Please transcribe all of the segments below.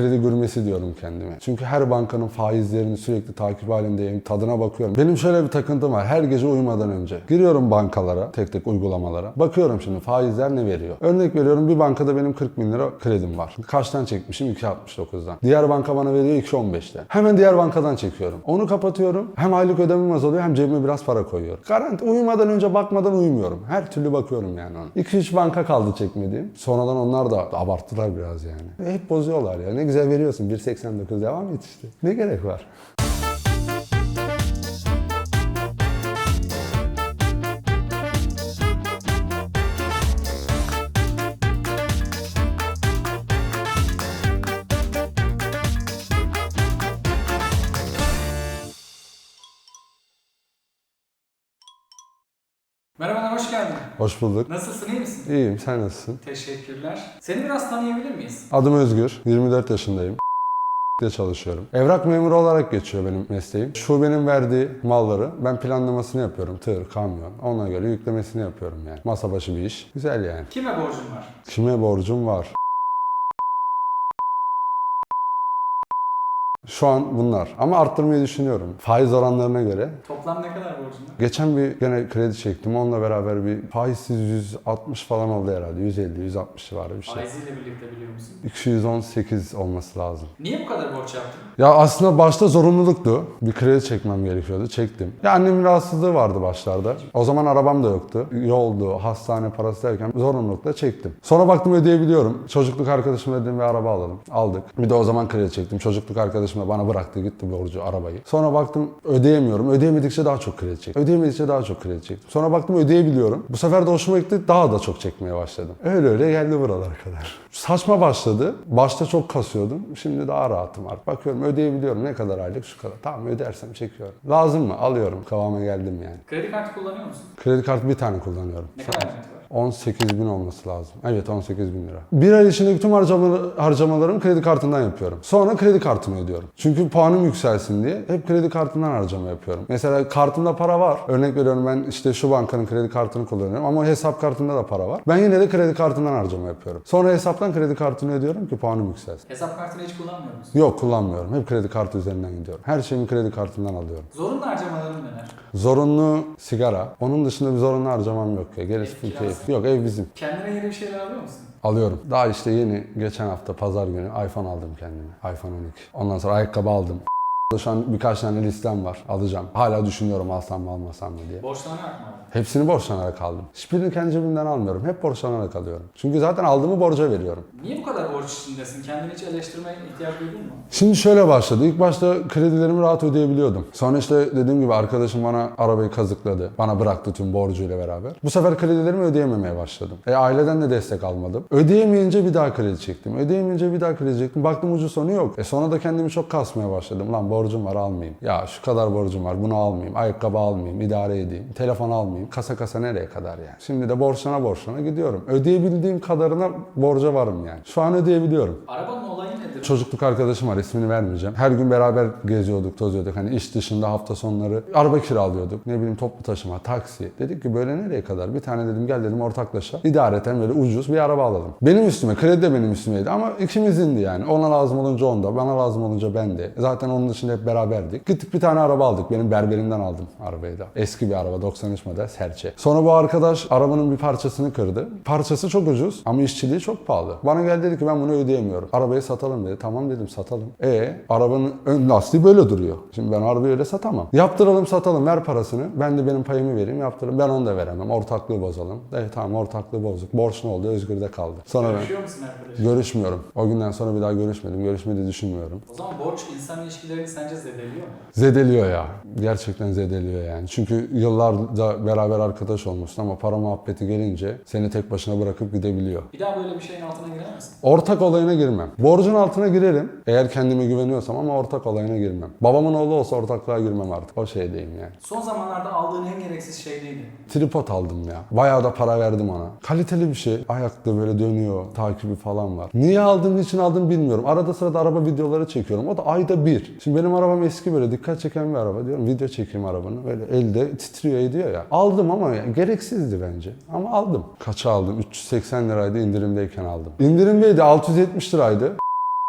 kredi gürmesi diyorum kendime. Çünkü her bankanın faizlerini sürekli takip halindeyim. Tadına bakıyorum. Benim şöyle bir takıntım var. Her gece uyumadan önce. Giriyorum bankalara, tek tek uygulamalara. Bakıyorum şimdi faizler ne veriyor. Örnek veriyorum bir bankada benim 40 bin lira kredim var. Kaçtan çekmişim? 2.69'dan. Diğer banka bana veriyor 2.15'ten. Hemen diğer bankadan çekiyorum. Onu kapatıyorum. Hem aylık ödemem azalıyor hem cebime biraz para koyuyorum. Garanti uyumadan önce bakmadan uyumuyorum. Her türlü bakıyorum yani ona. 2-3 banka kaldı çekmediğim. Sonradan onlar da abarttılar biraz yani. Hep bozuyorlar ya. Ne güzel veriyorsun. 1.89 devam et işte. Ne gerek var? Hoş bulduk. Nasılsın, iyi misin? İyiyim. Sen nasılsın? Teşekkürler. Seni biraz tanıyabilir miyiz? Adım Özgür. 24 yaşındayım. de çalışıyorum. Evrak memuru olarak geçiyor benim mesleğim. Şubenin verdiği malları ben planlamasını yapıyorum. Tır, kamyon. Ona göre yüklemesini yapıyorum yani. Masa başı bir iş. Güzel yani. Kime borcun var? Kime borcum var? Şu an bunlar. Ama arttırmayı düşünüyorum. Faiz oranlarına göre. Toplam ne kadar borcun var? Geçen bir gene kredi çektim. Onunla beraber bir faizsiz 160 falan oldu herhalde. 150, 160 civarı bir şey. Faiziyle birlikte biliyor musun? 218 olması lazım. Niye bu kadar borç yaptın? Ya aslında başta zorunluluktu. Bir kredi çekmem gerekiyordu. Çektim. Ya annemin rahatsızlığı vardı başlarda. O zaman arabam da yoktu. Yoldu, hastane parası derken zorunlulukla çektim. Sonra baktım ödeyebiliyorum. Çocukluk arkadaşımla dedim bir araba alalım. Aldık. Bir de o zaman kredi çektim. Çocukluk arkadaşım da bana bıraktı gitti borcu arabayı. Sonra baktım ödeyemiyorum. Ödeyemedikçe daha çok kredi çektim. Ödeyemedikçe daha çok kredi çektim. Sonra baktım ödeyebiliyorum. Bu sefer de hoşuma gitti. Daha da çok çekmeye başladım. Öyle öyle geldi buralara kadar. Saçma başladı. Başta çok kasıyordum. Şimdi daha rahatım artık. Bakıyorum ödeyebiliyorum. Ne kadar aylık şu kadar. Tamam ödersem çekiyorum. Lazım mı? Alıyorum. Kıvama geldim yani. Kredi kartı kullanıyor musun? Kredi kartı bir tane kullanıyorum. Ne kadar limiti var? 18 bin olması lazım. Evet 18 bin lira. Bir ay içindeki tüm harcamaları, harcamalarımı kredi kartından yapıyorum. Sonra kredi kartımı ödüyorum. Çünkü puanım yükselsin diye hep kredi kartından harcama yapıyorum. Mesela kartımda para var. Örnek veriyorum ben işte şu bankanın kredi kartını kullanıyorum ama hesap kartında da para var. Ben yine de kredi kartından harcama yapıyorum. Sonra hesaptan kredi kartını ödüyorum ki puanım yükselsin. Hesap kartını hiç kullanmıyor musun? Yok kullanmıyorum. Hep kredi kartı üzerinden gidiyorum. Her şeyimi kredi kartından alıyorum. Zorunlu harcamaların neler? Zorunlu sigara. Onun dışında bir zorunlu harcamam yok ya. Gerisi Ev keyif. Yok ev bizim. Kendine yeni bir şeyler alıyor musun? Alıyorum. Daha işte yeni geçen hafta pazar günü iPhone aldım kendime. iPhone 12. Ondan sonra ayakkabı aldım. Şu an birkaç tane listem var. Alacağım. Hala düşünüyorum alsam mı almasam mı diye. Borçlanarak mı aldın? Hepsini borçlanarak aldım. Hiçbirini kendi cebimden almıyorum. Hep borçlanarak alıyorum. Çünkü zaten aldığımı borca veriyorum. Niye bu kadar borç içindesin? Kendini hiç eleştirmeye ihtiyaç duydun mu? Şimdi şöyle başladı. İlk başta kredilerimi rahat ödeyebiliyordum. Sonra işte dediğim gibi arkadaşım bana arabayı kazıkladı. Bana bıraktı tüm borcuyla beraber. Bu sefer kredilerimi ödeyememeye başladım. E aileden de destek almadım. Ödeyemeyince bir daha kredi çektim. Ödeyemeyince bir daha kredi çektim. Baktım ucu sonu yok. E sonra da kendimi çok kasmaya başladım. Lan borcum var almayayım. Ya şu kadar borcum var bunu almayayım. Ayakkabı almayayım. idare edeyim. Telefon almayayım. Kasa kasa nereye kadar yani. Şimdi de borçlana borçlana gidiyorum. Ödeyebildiğim kadarına borca varım yani. Şu an ödeyebiliyorum. Arabanın olayı? Çocukluk arkadaşım var ismini vermeyeceğim. Her gün beraber geziyorduk, tozuyorduk. Hani iş dışında hafta sonları araba kiralıyorduk. Ne bileyim toplu taşıma, taksi. Dedik ki böyle nereye kadar? Bir tane dedim gel dedim ortaklaşa. İdareten böyle ucuz bir araba alalım. Benim üstüme, kredi de benim üstümeydi ama ikimizindi yani. Ona lazım olunca onda, bana lazım olunca ben de. Zaten onun dışında hep beraberdik. Gittik bir tane araba aldık. Benim berberimden aldım arabayı da. Eski bir araba 93 model Serçe. Sonra bu arkadaş arabanın bir parçasını kırdı. Parçası çok ucuz ama işçiliği çok pahalı. Bana geldi dedi ki ben bunu ödeyemiyorum. Arabayı satalım dedi. Tamam dedim satalım. E arabanın ön lastiği böyle duruyor. Şimdi ben arabayı öyle satamam. Yaptıralım satalım ver parasını. Ben de benim payımı vereyim yaptıralım. Ben onu da veremem. Ortaklığı bozalım. E tamam ortaklığı bozduk. Borç ne oldu? Özgür'de kaldı. Sonra ben Görüşüyor musun arkadaşım? görüşmüyorum. O günden sonra bir daha görüşmedim. Görüşmeyi düşünmüyorum. O zaman borç insan ilişkilerini sence zedeliyor mu? Zedeliyor ya. Gerçekten zedeliyor yani. Çünkü yıllarca beraber arkadaş olmuşsun ama para muhabbeti gelince seni tek başına bırakıp gidebiliyor. Bir daha böyle bir şeyin altına girer misin? Ortak olayına girmem. Borcun altına girerim eğer kendime güveniyorsam ama ortak olayına girmem. Babamın oğlu olsa ortaklığa girmem artık. O şeydeyim yani. Son zamanlarda aldığın en gereksiz şey neydi? Tripod aldım ya. Bayağı da para verdim ona. Kaliteli bir şey. Ayakta böyle dönüyor. Takibi falan var. Niye aldım, niçin aldım bilmiyorum. Arada sırada araba videoları çekiyorum. O da ayda bir. Şimdi benim arabam eski böyle dikkat çeken bir araba diyorum. Video çekeyim arabanı. Böyle elde titriyor ediyor ya. Aldım ama ya, gereksizdi bence. Ama aldım. Kaça aldım? 380 liraydı indirimdeyken aldım. İndirimdeydi 670 liraydı.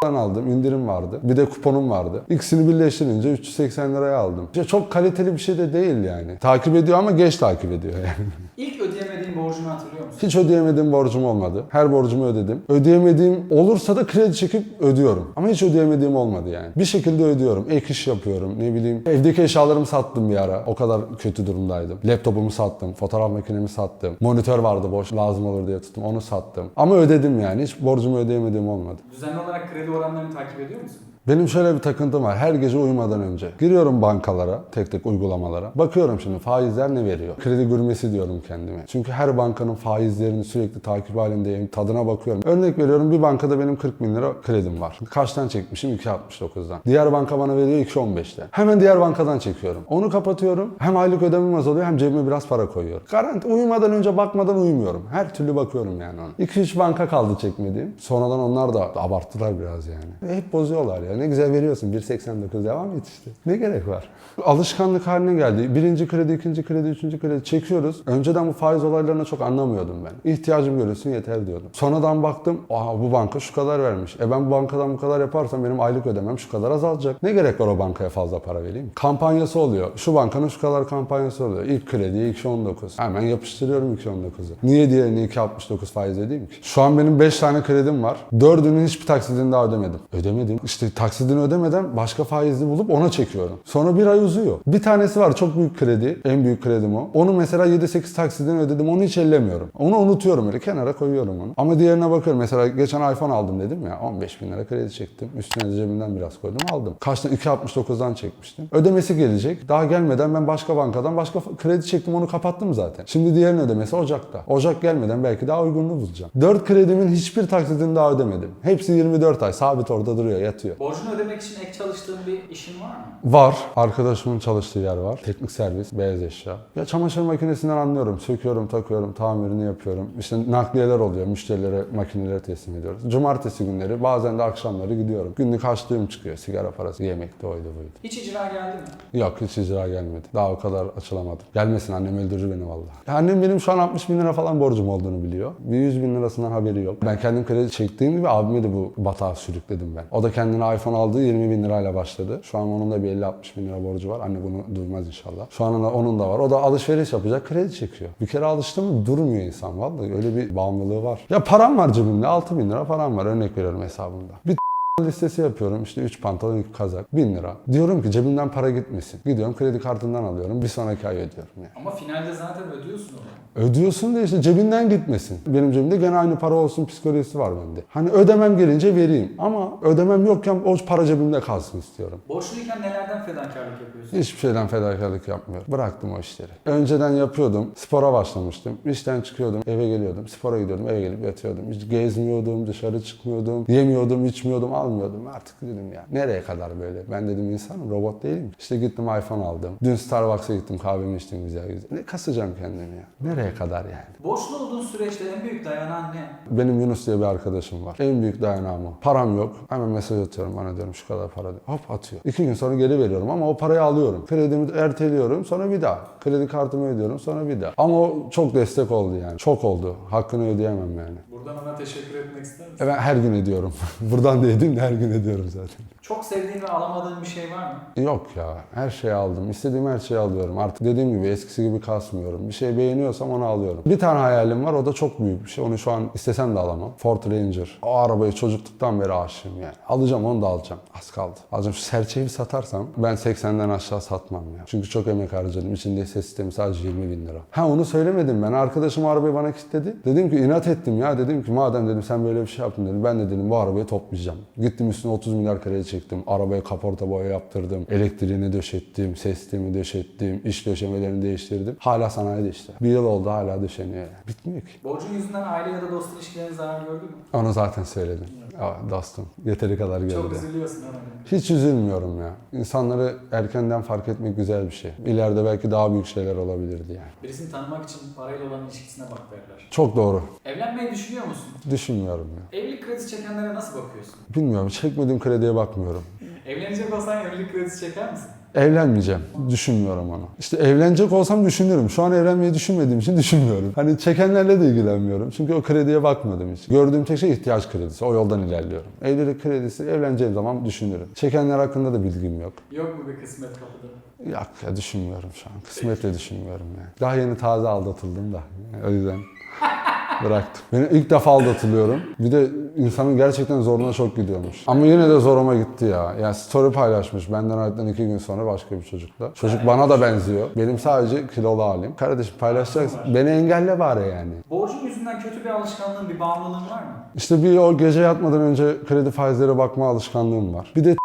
Aldım. indirim vardı. Bir de kuponum vardı. İkisini birleştirince 380 liraya aldım. İşte çok kaliteli bir şey de değil yani. Takip ediyor ama geç takip ediyor yani. İlk ödeyemediğin borcunu hatırlıyor musun? Hiç ödeyemediğim borcum olmadı. Her borcumu ödedim. Ödeyemediğim olursa da kredi çekip ödüyorum. Ama hiç ödeyemediğim olmadı yani. Bir şekilde ödüyorum. Ek iş yapıyorum. Ne bileyim. Evdeki eşyalarımı sattım bir ara. O kadar kötü durumdaydım. Laptopumu sattım. Fotoğraf makinemi sattım. Monitör vardı boş lazım olur diye tuttum. Onu sattım. Ama ödedim yani. Hiç borcumu ödeyemediğim olmadı. Düzenli olarak kredi oranlarını takip ediyor musun? Benim şöyle bir takıntım var. Her gece uyumadan önce giriyorum bankalara, tek tek uygulamalara. Bakıyorum şimdi faizler ne veriyor? Kredi gürmesi diyorum kendime. Çünkü her bankanın faizlerini sürekli takip halindeyim. Tadına bakıyorum. Örnek veriyorum bir bankada benim 40 bin lira kredim var. Kaçtan çekmişim? 2.69'dan. Diğer banka bana veriyor 2.15'ten. Hemen diğer bankadan çekiyorum. Onu kapatıyorum. Hem aylık ödemem azalıyor hem cebime biraz para koyuyorum. Garanti uyumadan önce bakmadan uyumuyorum. Her türlü bakıyorum yani ona. 2-3 banka kaldı çekmediğim. Sonradan onlar da abarttılar biraz yani. Hep bozuyorlar ya. Ne güzel veriyorsun. 1.89 devam et işte. Ne gerek var? Alışkanlık haline geldi. Birinci kredi, ikinci kredi, üçüncü kredi çekiyoruz. Önceden bu faiz olaylarına çok anlamıyordum ben. İhtiyacım görülsün yeter diyordum. Sonradan baktım, Aa, bu banka şu kadar vermiş. E ben bu bankadan bu kadar yaparsam benim aylık ödemem şu kadar azalacak. Ne gerek var o bankaya fazla para vereyim? Kampanyası oluyor. Şu bankanın şu kadar kampanyası oluyor. İlk krediye 2.19. Hemen yapıştırıyorum 2.19'u. Niye diğerini 2.69 faiz ödeyeyim ki? Şu an benim 5 tane kredim var. Dördünün hiçbir taksidini daha ödemedim. Ödemedim. İşte taksidini ödemeden başka faizli bulup ona çekiyorum. Sonra bir ay uzuyor. Bir tanesi var çok büyük kredi. En büyük kredim o. Onu mesela 7-8 taksidini ödedim. Onu hiç ellemiyorum. Onu unutuyorum öyle kenara koyuyorum onu. Ama diğerine bakıyorum. Mesela geçen iPhone aldım dedim ya. 15 bin lira kredi çektim. Üstüne de cebimden biraz koydum aldım. Kaçtan? 2.69'dan çekmiştim. Ödemesi gelecek. Daha gelmeden ben başka bankadan başka kredi çektim onu kapattım zaten. Şimdi diğerinin ödemesi Ocak'ta. Ocak gelmeden belki daha uygununu bulacağım. 4 kredimin hiçbir taksidini daha ödemedim. Hepsi 24 ay sabit orada duruyor yatıyor. Borcunu ödemek için ek çalıştığın bir işin var mı? Var. Arkadaşımın çalıştığı yer var. Teknik servis, beyaz eşya. Ya çamaşır makinesinden anlıyorum. Söküyorum, takıyorum, tamirini yapıyorum. İşte nakliyeler oluyor. Müşterilere makineleri teslim ediyoruz. Cumartesi günleri bazen de akşamları gidiyorum. Günlük harçlığım çıkıyor. Sigara parası, yemekte oydu buydu. Hiç icra geldi mi? Yok hiç icra gelmedi. Daha o kadar açılamadım. Gelmesin annem öldürür beni vallahi. Ya Annem benim şu an 60 bin lira falan borcum olduğunu biliyor. Bir 100 bin lirasından haberi yok. Ben kendim kredi çektiğim gibi abime de bu batağa sürükledim ben. O da kendine iPhone aldığı 20 bin lirayla başladı. Şu an onun da bir 50-60 bin lira borcu var. Anne bunu duymaz inşallah. Şu an onun da var. O da alışveriş yapacak kredi çekiyor. Bir kere alıştı mı durmuyor insan vallahi. Öyle bir bağımlılığı var. Ya param var cebimde 6 bin lira param var örnek veriyorum hesabımda. Bir listesi yapıyorum. İşte 3 pantolon, 2 kazak, 1000 lira. Diyorum ki cebimden para gitmesin. Gidiyorum kredi kartından alıyorum. Bir sonraki ay ödüyorum yani. Ama finalde zaten ödüyorsun onu. Ödüyorsun da işte cebinden gitmesin. Benim cebimde gene aynı para olsun psikolojisi var bende. Hani ödemem gelince vereyim ama ödemem yokken o para cebimde kalsın istiyorum. Borçluyken nelerden fedakarlık yapıyorsun? Hiçbir şeyden fedakarlık yapmıyorum. Bıraktım o işleri. Önceden yapıyordum. Spora başlamıştım. İşten çıkıyordum, eve geliyordum. Spora gidiyordum, eve gelip yatıyordum. Hiç gezmiyordum, dışarı çıkmıyordum. Yemiyordum, içmiyordum, almıyordum. Artık dedim ya nereye kadar böyle? Ben dedim insanım, robot değilim. İşte gittim iPhone aldım. Dün Starbucks'a gittim, kahvemi içtim güzel güzel. Ne kasacağım kendimi ya? Nereye kadar yani? Borçlu olduğun süreçte en büyük dayanan ne? Benim Yunus diye bir arkadaşım var. En büyük dayanağım o. Param yok. Hemen mesaj atıyorum bana diyorum şu kadar para. diyor. Hop atıyor. İki gün sonra geri veriyorum ama o parayı alıyorum. Kredimi erteliyorum sonra bir daha. Kredi kartımı ödüyorum sonra bir daha. Ama o çok destek oldu yani. Çok oldu. Hakkını ödeyemem yani. Buradan ona teşekkür etmek ister misin? Ben her gün ediyorum. Buradan da edeyim de her gün ediyorum zaten. Çok sevdiğin ve alamadığın bir şey var mı? Yok ya. Her şeyi aldım. İstediğim her şeyi alıyorum. Artık dediğim gibi eskisi gibi kasmıyorum. Bir şey beğeniyorsam onu alıyorum. Bir tane hayalim var. O da çok büyük bir şey. Onu şu an istesem de alamam. Ford Ranger. O arabayı çocukluktan beri aşığım yani. Alacağım onu da alacağım. Az kaldı. Alacağım. Şu serçeyi satarsam ben 80'den aşağı satmam ya. Çünkü çok emek harcadım. İçinde ses sistemi sadece 20 bin lira. Ha onu söylemedim ben. Arkadaşım arabayı bana kilitledi. Dedim ki inat ettim ya. Dedim ki madem dedim sen böyle bir şey yaptın dedim. Ben de dedim bu arabayı toplayacağım. Gittim üstüne 30 milyar kredi çektim. Arabaya kaporta boya yaptırdım. Elektriğini döşettim. Ses sistemi döşettim. iç döşemelerini değiştirdim. Hala sanayide işte. Bir yıl oldu hala döşeniyor. Bitmiyor ki. Borcun yüzünden aile ya da dost ilişkilerine zarar gördü mü? Onu zaten söyledim. Ya dostum yeteri kadar Çok geldi. üzülüyorsun ona. Hiç üzülmüyorum ya. İnsanları erkenden fark etmek güzel bir şey. İleride belki daha büyük şeyler olabilirdi yani. Birisini tanımak için parayla olan ilişkisine bak derler. Çok doğru. Evlenmeyi düşünüyor musun? Düşünmüyorum ya. Evlilik kredisi çekenlere nasıl bakıyorsun? Bilmiyorum. Çekmediğim krediye bakmıyorum. Evlenecek olsan evlilik kredisi çeker misin? Evlenmeyeceğim. Düşünmüyorum onu. İşte evlenecek olsam düşünürüm. Şu an evlenmeyi düşünmediğim için düşünmüyorum. Hani çekenlerle de ilgilenmiyorum. Çünkü o krediye bakmadım hiç. Gördüğüm tek şey ihtiyaç kredisi. O yoldan ilerliyorum. Evlilik kredisi evleneceğim zaman düşünürüm. Çekenler hakkında da bilgim yok. Yok mu bir kısmet kapıda? Yok ya düşünmüyorum şu an. Kısmetle düşünmüyorum ya. Daha yeni taze aldatıldım da. O yüzden bıraktım. Ben ilk defa aldatılıyorum. Bir de insanın gerçekten zoruna çok gidiyormuş. Ama yine de zoruma gitti ya. Yani story paylaşmış benden ayrıldıktan iki gün sonra başka bir çocukla. Çocuk bana da benziyor. Benim sadece kilolu halim. Kardeşim paylaşacaksın. Beni engelle bari yani. Borcun yüzünden kötü bir alışkanlığın, bir bağımlılığın var mı? İşte bir o gece yatmadan önce kredi faizlere bakma alışkanlığım var. Bir de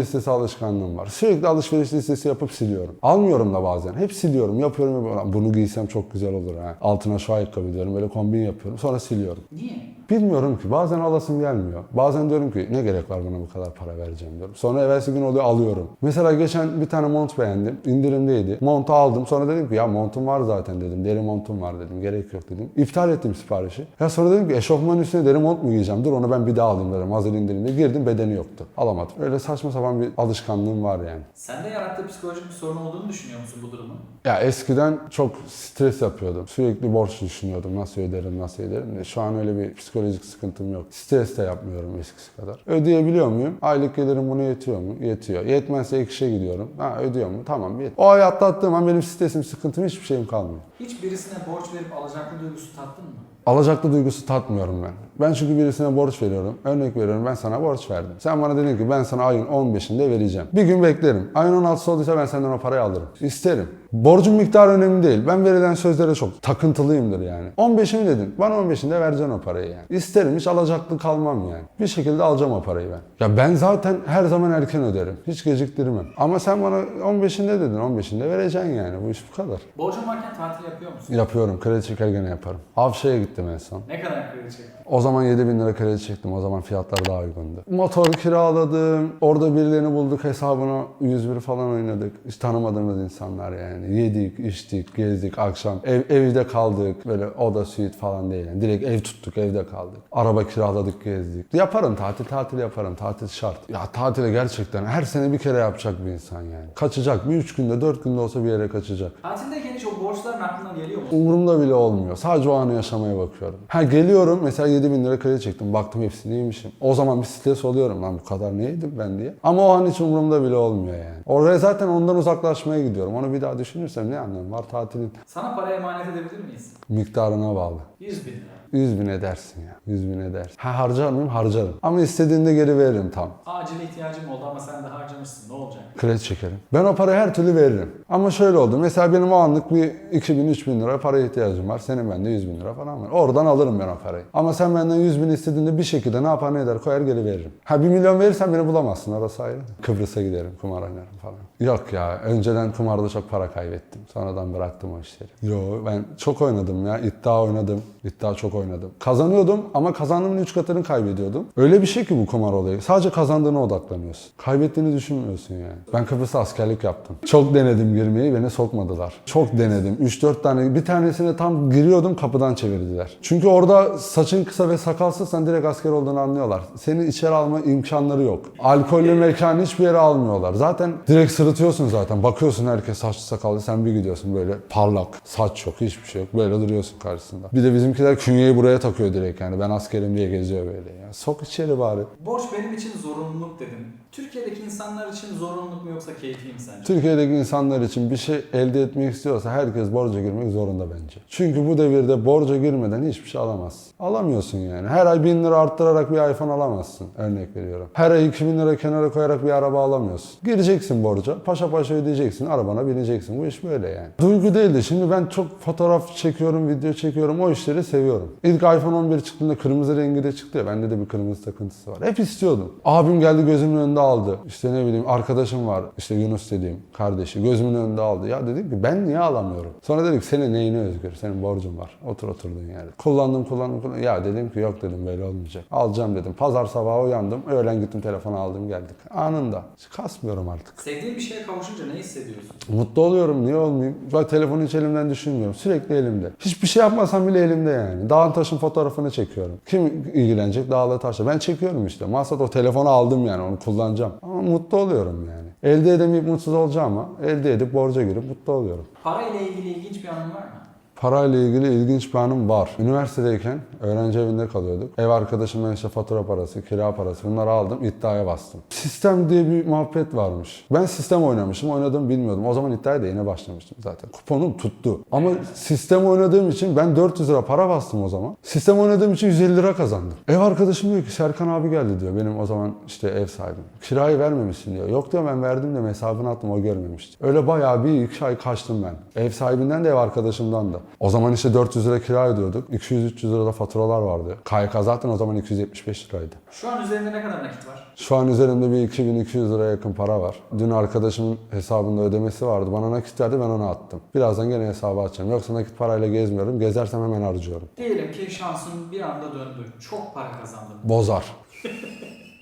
listesi alışkanlığım var. Sürekli alışveriş listesi yapıp siliyorum. Almıyorum da bazen. Hep siliyorum. Yapıyorum. yapıyorum. Bunu giysem çok güzel olur ha. Altına şu ayakkabı diyorum. Böyle kombin yapıyorum. Sonra siliyorum. Niye? Bilmiyorum ki. Bazen alasım gelmiyor. Bazen diyorum ki ne gerek var buna bu kadar para vereceğim diyorum. Sonra evvelsi gün oluyor alıyorum. Mesela geçen bir tane mont beğendim. İndirimdeydi. Montu aldım. Sonra dedim ki ya montum var zaten dedim. Deri montum var dedim. Gerek yok dedim. İptal ettim siparişi. Ya sonra dedim ki eşofman üstüne deri mont mu giyeceğim? Dur onu ben bir daha alayım dedim. Hazır indirimde. Girdim bedeni yoktu. Alamadım. Öyle saçma sapan bir alışkanlığım var yani. Sende yarattığı psikolojik bir sorun olduğunu düşünüyor musun bu durumun? Ya eskiden çok stres yapıyordum. Sürekli borç düşünüyordum. Nasıl öderim, nasıl öderim de. Şu an öyle bir psikolojik sıkıntım yok. Stres de yapmıyorum eskisi kadar. Ödeyebiliyor muyum? Aylık gelirim buna yetiyor mu? Yetiyor. Yetmezse ek işe gidiyorum. Ha ödüyor mu? Tamam yet. O ay atlattığım an benim stresim, sıkıntım hiçbir şeyim kalmıyor. Hiç birisine borç verip alacaklı duygusu tattın mı? Alacaklı duygusu tatmıyorum ben. Ben çünkü birisine borç veriyorum. Örnek veriyorum ben sana borç verdim. Sen bana dedin ki ben sana ayın 15'inde vereceğim. Bir gün beklerim. Ayın 16'sı olduysa ben senden o parayı alırım. İsterim. Borcun miktarı önemli değil. Ben verilen sözlere çok takıntılıyımdır yani. 15'imi dedin. Bana 15'inde vereceksin o parayı yani. İsterim. Hiç alacaklı kalmam yani. Bir şekilde alacağım o parayı ben. Ya ben zaten her zaman erken öderim. Hiç geciktirmem. Ama sen bana 15'inde dedin. 15'inde vereceksin yani. Bu iş bu kadar. Borcun varken tatil yapıyor musun? Yapıyorum. Kredi çeker gene yaparım. Avşa'ya gittim en son. Ne kadar kredi çektin? O zaman 7000 bin lira kredi çektim. O zaman fiyatlar daha uygundu. Motor kiraladım. Orada birilerini bulduk. Hesabına 101 falan oynadık. Hiç tanımadığımız insanlar yani. Yedik, içtik, gezdik akşam. Ev, evde kaldık. Böyle oda, suite falan değil. Yani. Direkt ev tuttuk, evde kaldık. Araba kiraladık, gezdik. Yaparım tatil, tatil yaparım. Tatil şart. Ya tatile gerçekten her sene bir kere yapacak bir insan yani. Kaçacak. Bir üç günde, dört günde olsa bir yere kaçacak. Tatildeyken hiç o borçların aklına geliyor mu? Umurumda bile olmuyor. Sadece o anı yaşamaya bakıyorum. Ha geliyorum mesela 7000 bin lira kredi çektim. Baktım hepsini yemişim. O zaman bir stres oluyorum lan bu kadar ne yedim ben diye. Ama o an hiç umurumda bile olmuyor yani. Oraya zaten ondan uzaklaşmaya gidiyorum. Onu bir daha düşünürsem ne anlamı var tatilin Sana para emanet edebilir miyiz? miktarına bağlı. 100 bin lira. 100 bin edersin ya. 100 bin edersin. Ha harcar mıyım? Harcarım. Ama istediğinde geri veririm tam. Acil ihtiyacım oldu ama sen de harcamışsın. Ne olacak? Kredi çekerim. Ben o parayı her türlü veririm. Ama şöyle oldu. Mesela benim o anlık bir 2000 3000 lira para ihtiyacım var. Senin bende 100 bin lira falan var. Oradan alırım ben o parayı. Ama sen benden 100 bin istediğinde bir şekilde ne yapar ne eder koyar geri veririm. Ha 1 milyon verirsen beni bulamazsın. Orası ayrı. Kıbrıs'a giderim. Kumar oynarım falan. Yok ya. Önceden kumarda çok para kaybettim. Sonradan bıraktım o işleri. Yo ben çok oynadım ya. İddia oynadım. İddia çok oynadım. Kazanıyordum ama kazandığımın 3 katını kaybediyordum. Öyle bir şey ki bu kumar olayı. Sadece kazandığına odaklanıyorsun. Kaybettiğini düşünmüyorsun yani. Ben Kıbrıs'ta askerlik yaptım. Çok denedim girmeyi, beni sokmadılar. Çok denedim. 3-4 tane, bir tanesine tam giriyordum kapıdan çevirdiler. Çünkü orada saçın kısa ve sakalsızsan direkt asker olduğunu anlıyorlar. Seni içeri alma imkanları yok. Alkollü mekan hiçbir yere almıyorlar. Zaten direkt sırıtıyorsun zaten. Bakıyorsun herkes saçlı sakallı. Sen bir gidiyorsun böyle parlak. Saç yok, hiçbir şey yok. Böyle duruyorsun karşısında. Bir de bizimkiler künyeyi buraya takıyor direkt yani. Ben askerim diye geziyor böyle ya. Sok içeri bari. Borç benim için zorunluluk dedim. Türkiye'deki insanlar için zorunluluk mu yoksa keyfi mi sence? Türkiye'deki insanlar için bir şey elde etmek istiyorsa herkes borca girmek zorunda bence. Çünkü bu devirde borca girmeden hiçbir şey alamazsın. Alamıyorsun yani. Her ay 1000 lira arttırarak bir iPhone alamazsın. Örnek veriyorum. Her ay 2000 lira kenara koyarak bir araba alamıyorsun. Gireceksin borca. Paşa paşa ödeyeceksin. Arabana bineceksin. Bu iş böyle yani. Duygu değil de şimdi ben çok fotoğraf çekiyorum, video çekiyorum. O işleri seviyorum. İlk iPhone 11 çıktığında kırmızı rengi de çıktı ya. Bende de bir kırmızı takıntısı var. Hep istiyordum. Abim geldi gözümün önünde aldı. İşte ne bileyim arkadaşım var. İşte Yunus dediğim kardeşi gözümün önünde aldı. Ya dedim ki ben niye alamıyorum? Sonra dedik senin neyine özgür? Senin borcun var. Otur oturduğun yerde. Kullandım kullandım kullandım. Ya dedim ki yok dedim böyle olmayacak. Alacağım dedim. Pazar sabahı uyandım. Öğlen gittim telefonu aldım geldik. Anında. Kasmıyorum artık. Sevdiğin bir şeye kavuşunca ne hissediyorsun? Mutlu oluyorum. Niye olmayayım? Bak telefonu hiç elimden düşürmüyorum. Sürekli elimde. Hiçbir şey yapmasam bile elimde yani. Dağın taşın fotoğrafını çekiyorum. Kim ilgilenecek? Dağla taşla. Ben çekiyorum işte. Maksat o telefonu aldım yani. Onu kullanacağım. Ama mutlu oluyorum yani. Elde edemeyip mutsuz olacağım ama elde edip borca girip mutlu oluyorum. Parayla ilgili ilginç bir anın var mı? Parayla ilgili ilginç bir anım var. Üniversitedeyken öğrenci evinde kalıyorduk. Ev arkadaşımdan işte fatura parası, kira parası bunları aldım, iddiaya bastım. Sistem diye bir muhabbet varmış. Ben sistem oynamışım, oynadığımı bilmiyordum. O zaman iddiaya da yeni başlamıştım zaten. Kuponum tuttu. Ama sistem oynadığım için ben 400 lira para bastım o zaman. Sistem oynadığım için 150 lira kazandım. Ev arkadaşım diyor ki Serkan abi geldi diyor. Benim o zaman işte ev sahibim. Kirayı vermemişsin diyor. Yok diyor ben verdim de hesabını attım o görmemişti. Öyle bayağı bir iki ay kaçtım ben. Ev sahibinden de ev arkadaşımdan da. O zaman işte 400 lira kira ödüyorduk. 200-300 lira da faturalar vardı. KYK zaten o zaman 275 liraydı. Şu an üzerinde ne kadar nakit var? Şu an üzerimde bir 2200 liraya yakın para var. Dün arkadaşımın hesabında ödemesi vardı. Bana nakit verdi ben ona attım. Birazdan gene hesabı açacağım. Yoksa nakit parayla gezmiyorum. Gezersem hemen harcıyorum. Diyelim ki şansın bir anda döndü. Çok para kazandın. Bozar.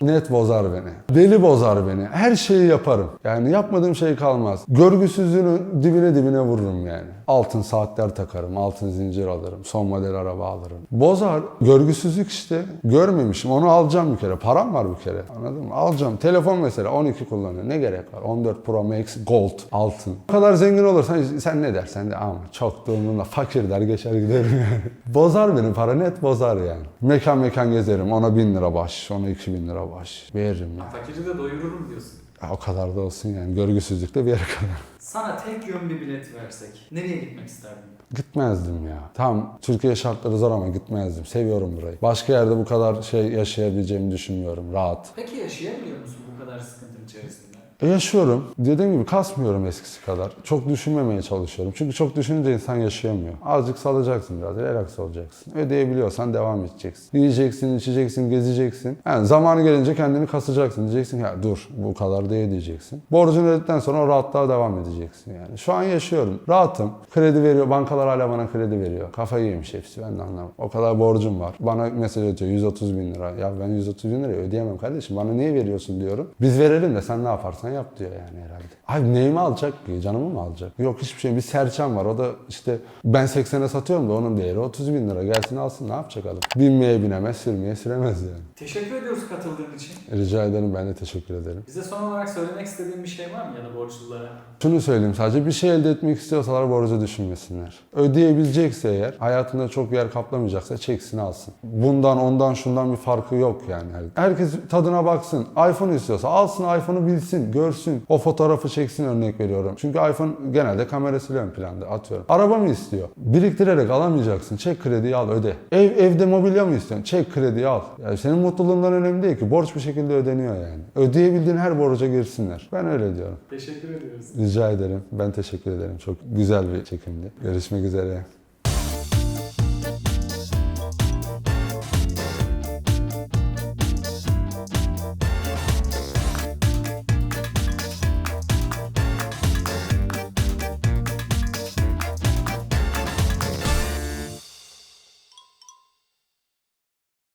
Net bozar beni. Deli bozar beni. Her şeyi yaparım. Yani yapmadığım şey kalmaz. Görgüsüzlüğünün dibine dibine vururum yani. Altın saatler takarım, altın zincir alırım, son model araba alırım. Bozar. Görgüsüzlük işte. Görmemişim. Onu alacağım bir kere. Param var bir kere. Anladın mı? Alacağım. Telefon mesela 12 kullanıyor. Ne gerek var? 14 Pro Max Gold altın. Bu kadar zengin olursan sen ne dersen de ama çok da umurumda fakir der geçer giderim yani. bozar benim para net bozar yani. Mekan mekan gezerim. Ona 1000 lira baş, ona 2000 lira baş. Veririm ya. Fakiri de doyururum diyorsun. Ya O kadar da olsun yani. Görgüsüzlükte bir yere kadar. Sana tek yön bir bilet versek nereye gitmek isterdin? Gitmezdim ya. Tam Türkiye şartları zor ama gitmezdim. Seviyorum burayı. Başka yerde bu kadar şey yaşayabileceğimi düşünmüyorum. Rahat. Peki yaşayabiliyor musun bu kadar sıkıntının içerisinde? E yaşıyorum. Dediğim gibi kasmıyorum eskisi kadar. Çok düşünmemeye çalışıyorum. Çünkü çok düşününce insan yaşayamıyor. Azıcık salacaksın biraz. Relax olacaksın. Ödeyebiliyorsan devam edeceksin. Yiyeceksin, içeceksin, gezeceksin. Yani zamanı gelince kendini kasacaksın. Diyeceksin ya dur bu kadar değil diyeceksin. Borcunu ödedikten sonra o rahatlığa devam edeceksin yani. Şu an yaşıyorum. Rahatım. Kredi veriyor. Bankalar hala bana kredi veriyor. Kafayı yemiş hepsi. Ben de anlamam. O kadar borcum var. Bana mesaj atıyor 130 bin lira. Ya ben 130 bin lirayı ödeyemem kardeşim. Bana niye veriyorsun diyorum. Biz verelim de sen ne yaparsan yap diyor yani herhalde. Abi neyimi alacak ki? Canımı mı alacak? Yok hiçbir şey. Bir serçem var. O da işte ben 80'e satıyorum da onun değeri 30 bin lira. Gelsin alsın ne yapacak adam? Binmeye binemez, sürmeye süremez yani. Teşekkür ediyoruz katıldığın için. Rica ederim ben de teşekkür ederim. Bize son olarak söylemek istediğin bir şey var mı ya da borçlulara? Şunu söyleyeyim sadece bir şey elde etmek istiyorsalar borcu düşünmesinler. Ödeyebilecekse eğer hayatında çok yer kaplamayacaksa çeksin alsın. Bundan ondan şundan bir farkı yok yani. Herkes tadına baksın. iPhone istiyorsa alsın iPhone'u bilsin, görsün. O fotoğrafı çeksin örnek veriyorum. Çünkü iPhone genelde kamerasıyla ön planda atıyorum. Araba mı istiyor? Biriktirerek alamayacaksın. Çek krediyi al öde. Ev evde mobilya mı istiyorsun? Çek krediyi al. Yani senin mutluluğundan önemli değil ki. Borç bir şekilde ödeniyor yani. Ödeyebildiğin her borca girsinler. Ben öyle diyorum. Teşekkür ediyoruz. Rica ederim. Ben teşekkür ederim. Çok güzel bir çekimdi. Görüşmek üzere.